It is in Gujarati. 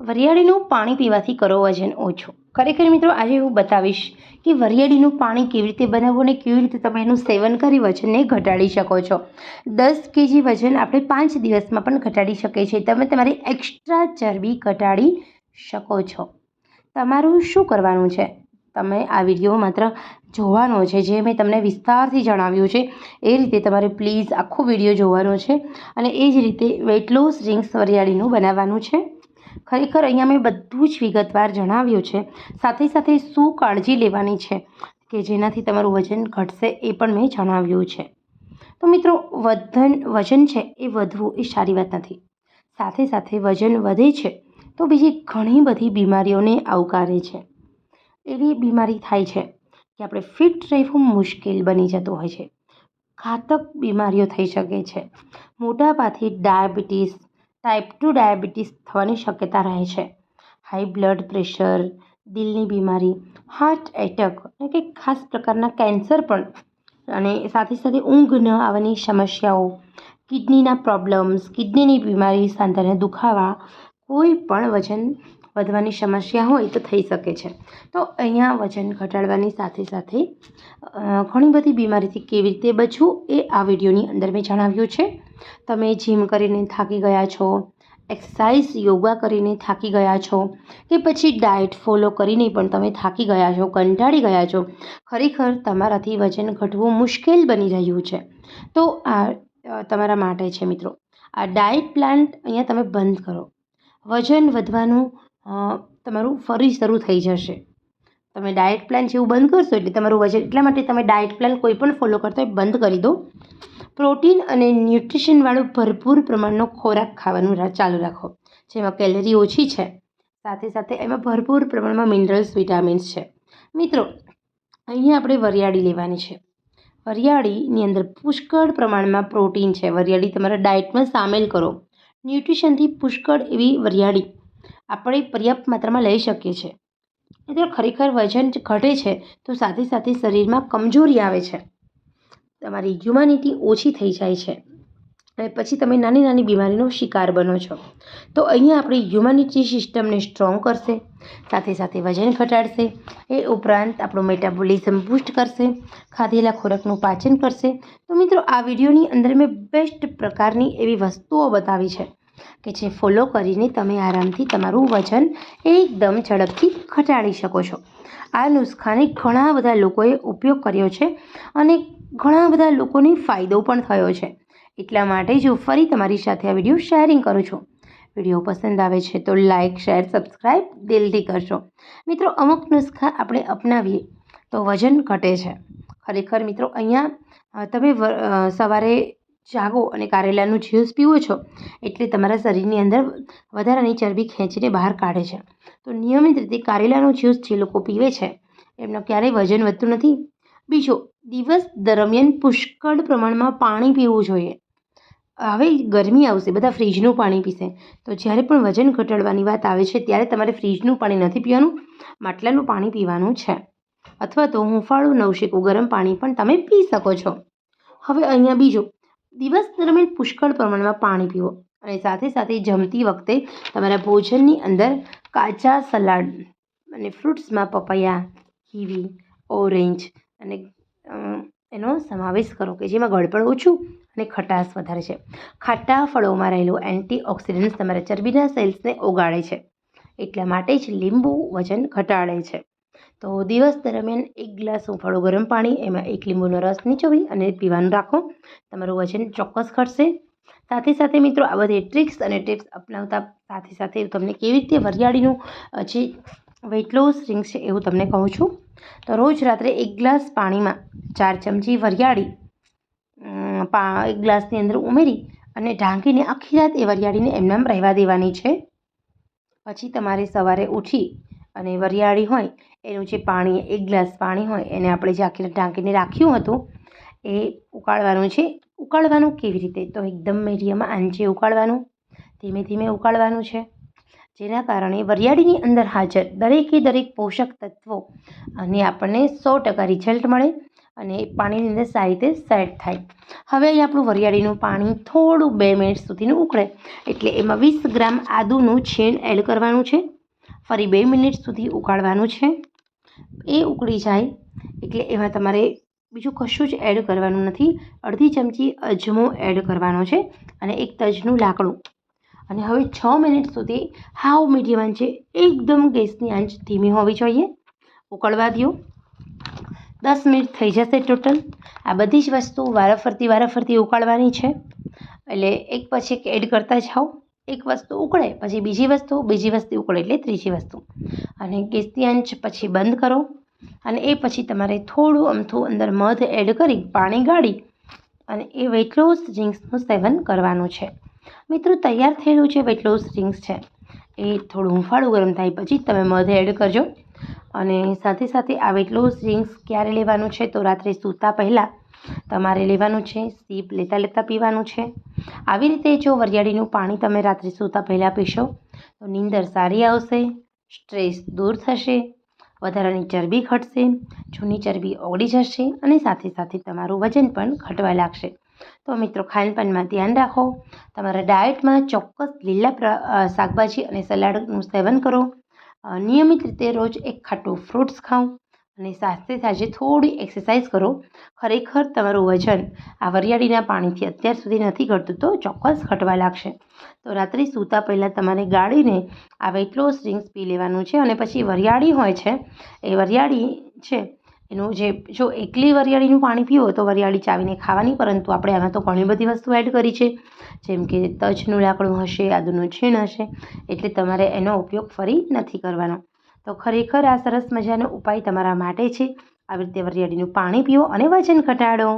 વરિયાળીનું પાણી પીવાથી કરો વજન ઓછું. ખરેખર મિત્રો, આજે હું બતાવીશ કે વરિયાળીનું પાણી કેવી રીતે બનાવવું અને કેવી રીતે તમે એનું સેવન કરી વજનને ઘટાડી શકો છો. દસ કેજી વજન આપણે પાંચ દિવસમાં પણ ઘટાડી શકીએ છીએ. તમે તમારી એક્સ્ટ્રા ચરબી ઘટાડી શકો છો. તમારું શું કરવાનું છે? તમે આ વીડિયો માત્ર જોવાનો છે. જે મેં તમને વિસ્તારથી જણાવ્યું છે, એ રીતે તમારે પ્લીઝ આખો વીડિયો જોવાનો છે અને એ જ રીતે વેટ લોસ ડ્રિંક્સ વરિયાળીનું બનાવવાનું છે. ખરેખર અહીંયા મેં બધું જ વિગતવાર જણાવ્યું છે. સાથે સાથે શું કાળજી લેવાની છે કે જેનાથી તમારું વજન ઘટશે એ પણ મેં જણાવ્યું છે. તો મિત્રો, વજન વજન છે એ વધવું એ સારી વાત નથી. સાથે સાથે વજન વધે છે તો બીજી ઘણી બધી બીમારીઓને આવકારે છે. એવી બીમારી થાય છે કે આપણે ફિટ રહેવું મુશ્કેલ બની જતું હોય છે. ઘાતક બીમારીઓ થઈ શકે છે. મોટાભાથી ડાયાબિટીસ ટાઈપ ટુ ડાયાબિટીસ થવાની શક્યતા રહે છે. હાઈ બ્લડ પ્રેશર દિલની બીમારી હાર્ટ એટેક અને કંઈક ખાસ પ્રકારના કેન્સર પણ. અને સાથે સાથે ઊંઘ ન આવવાની સમસ્યાઓ, કિડનીના પ્રોબ્લેમ્સ કિડનીની બીમારી, સાંધાના દુખાવા, કોઈ પણ વજન વધવાની સમસ્યા હોય તો થઈ શકે છે. તો અહીંયા વજન ઘટાડવાની સાથે સાથે ઘણી બધી બીમારીથી કેવી રીતે બચવું એ આ વિડીયોની અંદર મેં જણાવ્યું છે. તમે જીમ કરીને થાકી ગયા છો એક્સરસાઇઝ યોગા કરીને થાકી ગયા છો કે પછી ડાયટ ફોલો કરીને પણ તમે થાકી ગયા છો, કંટાળી ગયા છો, ખરેખર તમારાથી વજન ઘટવું મુશ્કેલ બની રહ્યું છે. તો આ તમારા માટે છે મિત્રો. આ ડાયટ પ્લાન અહીંયા તમે બંધ કરો. વજન વધવાનું તમારું ફરી શરૂ થઈ જશે. તમે ડાયટ પ્લાન જેવું બંધ કરશો એટલે તમારું વજન, એટલા માટે તમે ડાયટ પ્લાન કોઈ પણ ફોલો કરતો હોય બંધ કરી દો. પ્રોટીન અને ન્યુટ્રિશનવાળું ભરપૂર પ્રમાણનો ખોરાક ખાવાનું ચાલુ રાખો. જેમાં કેલરી ઓછી છે. સાથે સાથે એમાં ભરપૂર પ્રમાણમાં મિનરલ્સ વિટામિન્સ છે. મિત્રો, અહીંયા આપણે વરિયાળી લેવાની છે. વરિયાળીની અંદર પુષ્કળ પ્રમાણમાં પ્રોટીન છે. વરિયાળી તમારા ડાયટમાં સામેલ કરો. ન્યુટ્રિશનથી પુષ્કળ એવી વરિયાળી આપણે પર્યાપ્ત માત્રામાં લઈ શકીએ છીએ. એટલે ખરેખર વજન ઘટે છે, તો સાથે સાથે શરીરમાં કમજોરી આવે છે. તમારી હ્યુમાનિટી ઓછી થઈ જાય છે. અને પછી તમે નાની નાની બીમારીનો શિકાર બનો છો. તો અહીંયા આપણી હ્યુમાનિટી સિસ્ટમને સ્ટ્રોંગ કરશે, સાથે સાથે વજન ઘટાડશે, એ ઉપરાંત આપણું મેટાબોલિઝમ બૂસ્ટ કરશે, ખાધેલા ખોરાકનું પાચન કરશે. તો મિત્રો, આ વિડીયોની અંદર મેં બેસ્ટ પ્રકારની એવી વસ્તુઓ બતાવી છે. કે જે ફોલો કરીને તમે આરામથી તમારું વજન એકદમ ઝડપથી ઘટાડી શકો છો. આ નુસ્ખાને ઘણા બધા લોકોએ ઉપયોગ કર્યો છે અને ઘણા બધા લોકોને ફાયદો પણ થયો છે. એટલા માટે જો ફરી તમારી સાથે આ વીડિયો શેરિંગ કરું છું. વીડિયો પસંદ આવે છે તો લાઇક શેર સબસ્ક્રાઈબ દિલથી કરશો મિત્રો, અમુક નુસ્ખા આપણે અપનાવીએ તો વજન ઘટે છે. ખરેખર મિત્રો, અહીંયા તમે સવારે જાગો અને કારેલાનું જ્યુસ પીવો છો, એટલે તમારા શરીરની અંદર વધારાની ચરબી ખેંચીને બહાર કાઢે છે. તો નિયમિત રીતે કારેલાનું જ્યુસ જે લોકો પીવે છે, એમનો ક્યારેય વજન વધતું નથી. બીજો, દિવસ દરમિયાન પુષ્કળ પ્રમાણમાં પાણી પીવું જોઈએ. હવે ગરમી આવશે, બધા ફ્રીજનું પાણી પીશે. તો જ્યારે પણ વજન ઘટાડવાની વાત આવે છે, ત્યારે તમારે ફ્રીજનું પાણી નથી પીવાનું, માટલાનું પાણી પીવાનું છે. અથવા તો હુંફાળું નવશેકું ગરમ પાણી પણ તમે પી શકો છો. હવે અહીંયા બીજું દિવસ દરમિયાન પુષ્કળ પ્રમાણમાં પાણી પીવો અને સાથે સાથે જમતી વખતે તમારા ભોજનની અંદર કાચા સલાડ અને ફ્રૂટ્સમાં પપૈયા, કીવી, ઓરેન્જ અને એનો સમાવેશ કરો કે જેમાં ગળપણ ઓછું અને ખટાશ વધારે છે. ખાટા ફળોમાં રહેલું એન્ટીઓક્સિડન્ટ્સ તમારા ચરબીના સેલ્સને ઓગાળે છે. એટલા માટે જ લીંબુ વજન ઘટાડે છે. તો દિવસ દરમિયાન એક ગ્લાસ હુંફાળું ગરમ પાણી, એમાં એક લીંબુનો રસ નીચોવી અને પીવાનું રાખો. તમારું વજન ચોક્કસ ઘટશે. સાથે સાથે મિત્રો, આ બધી ટ્રિક્સ અને ટિપ્સ અપનાવતા સાથે સાથે તમને કેવી રીતે વરિયાળીનું જે વેઇટ લોસ ડ્રિંક્સ છે એવું તમને કહું છું. તો રોજ રાત્રે એક ગ્લાસ પાણીમાં ચાર ચમચી વરિયાળી એક ગ્લાસની અંદર ઉમેરી અને ઢાંકીને આખી રાત એ વરિયાળીને એમનામ રહેવા દેવાની છે. પછી તમારે સવારે ઉઠી અને વરિયાળી હોય, એનું જે પાણી, એક ગ્લાસ પાણી હોય, એને આપણે જે આખી ઢાંકીને રાખ્યું હતું, એ ઉકાળવાનું છે. ઉકાળવાનું કેવી રીતે? તો એકદમ મીડિયમ આંચે ઉકાળવાનું, ધીમે ધીમે ઉકાળવાનું છે. જેના કારણે વરિયાળીની અંદર હાજર દરેકે દરેક પોષક તત્વો અને આપણને સો ટકા રિઝલ્ટ મળે અને પાણીની અંદર સારી રીતે સેટ થાય. હવે અહીં આપણું વરિયાળીનું પાણી થોડું બે મિનિટ સુધીનું ઉકળે, એટલે એમાં વીસ ગ્રામ આદુનું છીણ એડ કરવાનું છે. ફરી બે મિનિટ સુધી ઉકાળવાનું છે. એ ઉકળી જાય એટલે એમાં તમારે બીજું કશું જ એડ કરવાનું નથી. અડધી ચમચી અજમો એડ કરવાનો છે અને એક તજનું લાકડું. અને હવે છ મિનિટ સુધી હાવ મીડિયમ આંચે એકદમ ગેસની આંચ ધીમી હોવી જોઈએ. ઉકળવા દો દસ મિનિટ થઈ જશે ટોટલ આ બધી જ વસ્તુ વારાફરતી વારાફરતી ઉકાળવાની છે. એટલે એક પછી એક એડ કરતા જાઓ. એક વસ્તુ ઉકળે, પછી બીજી વસ્તુ બીજી વસ્તુ ઉકળે એટલે ત્રીજી વસ્તુ. અને ગેસની આંચ પછી બંધ કરો. અને એ પછી તમારે થોડું અમથું અંદર મધ એડ કરી, પાણી ગાળી અને એ વેટ લોસ ડ્રિંક્સનું સેવન કરવાનું છે. મિત્રો, તૈયાર થયેલું જે વેટ લોસ ડ્રિંક્સ છે. એ થોડું હુંફાળું ગરમ થાય પછી તમે મધ એડ કરજો. અને સાથે સાથે આ વેટ લોસ ડ્રિંક્સ ક્યારે લેવાનું છે તો રાત્રે સૂતા પહેલાં તમારે લેવાનું છે, સીપ લેતા લેતા પીવાનું છે. આવી રીતે જો વરિયાળીનું પાણી તમે રાત્રે સૂતા પહેલાં પીશો, તો નીંદર સારી આવશે, સ્ટ્રેસ દૂર થશે, વધારાની ચરબી ઘટશે, જૂની ચરબી ઓગળી જશે અને સાથે સાથે તમારું વજન પણ ઘટવા લાગશે. તો મિત્રો, ખાનપાનમાં ધ્યાન રાખો. તમારા ડાયટમાં ચોક્કસ લીલા શાકભાજી અને સલાડનું સેવન કરો. નિયમિત રીતે રોજ એક ખાટું ફ્રૂટ્સ ખાઓ. અને સાથે સાથે થોડી એક્સરસાઇઝ કરો. ખરેખર તમારું વજન આ વરિયાળીના પાણીથી અત્યાર સુધી નથી ઘટતું તો ચોક્કસ ઘટવા લાગશે. તો રાત્રે સૂતા પહેલાં તમારે ગાળીને આ વેટ લોસ ડ્રિંક્સ પી લેવાનું છે અને પછી વરિયાળી હોય છે, એ વરિયાળી છે, એનું જે, જો એકલી વરિયાળીનું પાણી પીવો તો વરિયાળી ચાવીને ખાવાની, પરંતુ આપણે આમાં તો ઘણી બધી વસ્તુ એડ કરી છે. જેમ કે તજનું લાકડું હશે, આદુનું છીણ હશે, એટલે તમારે એનો ઉપયોગ ફરી નથી કરવાનો. તો ખરેખર આ સરસ મજાનો ઉપાય તમારા માટે છે. આવી રીતે વરિયાળીનું પાણી પીઓ અને વજન ઘટાડો.